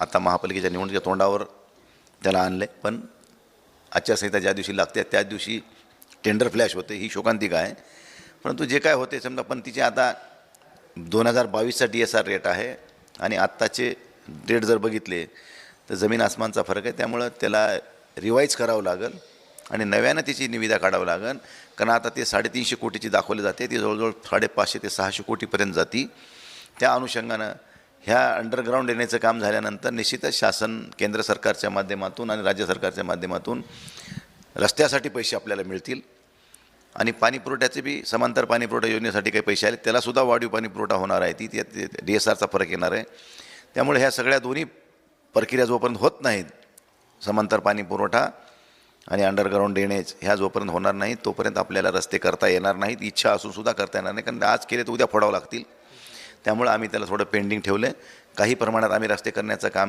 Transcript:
आता महापालिकेच्या निवडणुकीच्या तोंडावर त्याला आणलं. आहे पण आचारसंहिता ज्या दिवशी लागते त्याच दिवशी टेंडर फ्लॅश होते ही शोकांतिका आहे. परंतु जे काय होते समजा पण तिचे आता दोन हजार बावीसचा डी एस आर रेट आहे आणि आत्ताचे रेट जर बघितले तर जमीन आसमानचा फरक आहे. त्यामुळं त्याला रिवाईज करावं लागेल आणि नव्यानं तिची निविदा काढावं लागेल. कारण आता ते साडेतीनशे कोटीची दाखवली जाते ती जवळजवळ साडेपाचशे ते सहाशे कोटीपर्यंत जाती. त्या अनुषंगानं ह्या अंडरग्राऊंड येण्याचं काम झाल्यानंतर निश्चितच शासन केंद्र सरकारच्या माध्यमातून आणि राज्य सरकारच्या माध्यमातून रस्त्यासाठी पैसे आपल्याला मिळतील. आणि पाणीपुरवठ्याचे बी समांतर पाणीपुरवठा योजनेसाठी काही पैसे आले त्यालासुद्धा वाढीव पाणीपुरवठा होणार आहे. ती त्यात डी एस आरचा फरक येणार आहे. त्यामुळे ह्या सगळ्या दोन्ही प्रक्रिया जोपर्यंत होत नाहीत समांतर पाणी पुरवठा आणि अंडरग्राऊंड ड्रेनेज ह्या जोपर्यंत होणार नाहीत तोपर्यंत आपल्याला रस्ते करता येणार नाहीत. इच्छा असूनसुद्धा करता येणार नाही. कारण आज केले तर उद्या फोडावं लागतील. त्यामुळं आम्ही त्याला थोडं पेंडिंग ठेवलं आहे काही प्रमाणात आम्ही रस्ते करण्याचं काम